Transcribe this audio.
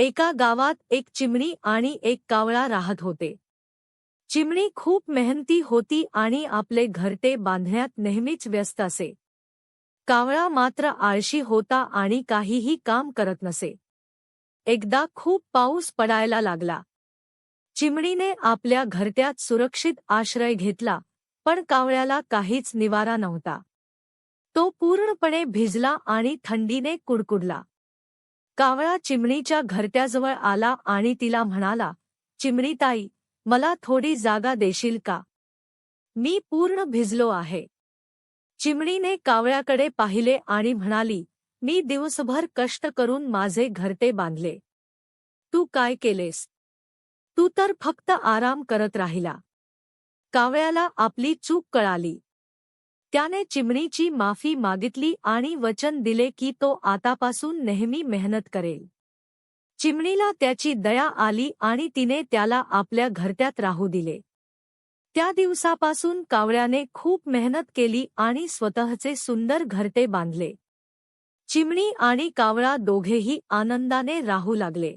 एका गावात एक चिमणी आणि एक कावळा राहत होते. चिमणी खूप मेहनती होती आणि आपले घरटे बांधण्यात नेहमीच व्यस्त असे. कावळा मात्र आळशी होता आणि काहीही काम करत नसे. एकदा खूप पाऊस पडायला लागला. चिमणीने आपल्या घरट्यात सुरक्षित आश्रय घेतला पण कावळ्याला काहीच निवारा नव्हता. तो पूर्णपणे भिजला आणि थंडीने कुडकुडला. कावळा चिमणीच्या घरट्याजवळ आला आणि तिला म्हणाला चिमणीताई मला थोडी जागा देशील का? मी पूर्ण भिजलो आहे. चिमणीने कावळ्याकडे पाहिले आणि म्हणाली मी दिवसभर कष्ट करून माझे घरटे बांधले. तू काय केलेस? तू तर फक्त आराम करत राहिला. कावळ्याला आपली चूक कळाली. त्याने चिमणीची माफी मागितली आणि वचन दिले की तो आतापासून नेहमी मेहनत करेल. चिमणीला त्याची दया आली आणि तिने त्याला आपल्या घरट्यात राहू दिले. त्या दिवसापासून कावळ्याने खूप मेहनत केली आणि स्वतःचे सुंदर घरटे बांधले. चिमणी आणि कावळा दोघेही आनंदाने राहू लागले.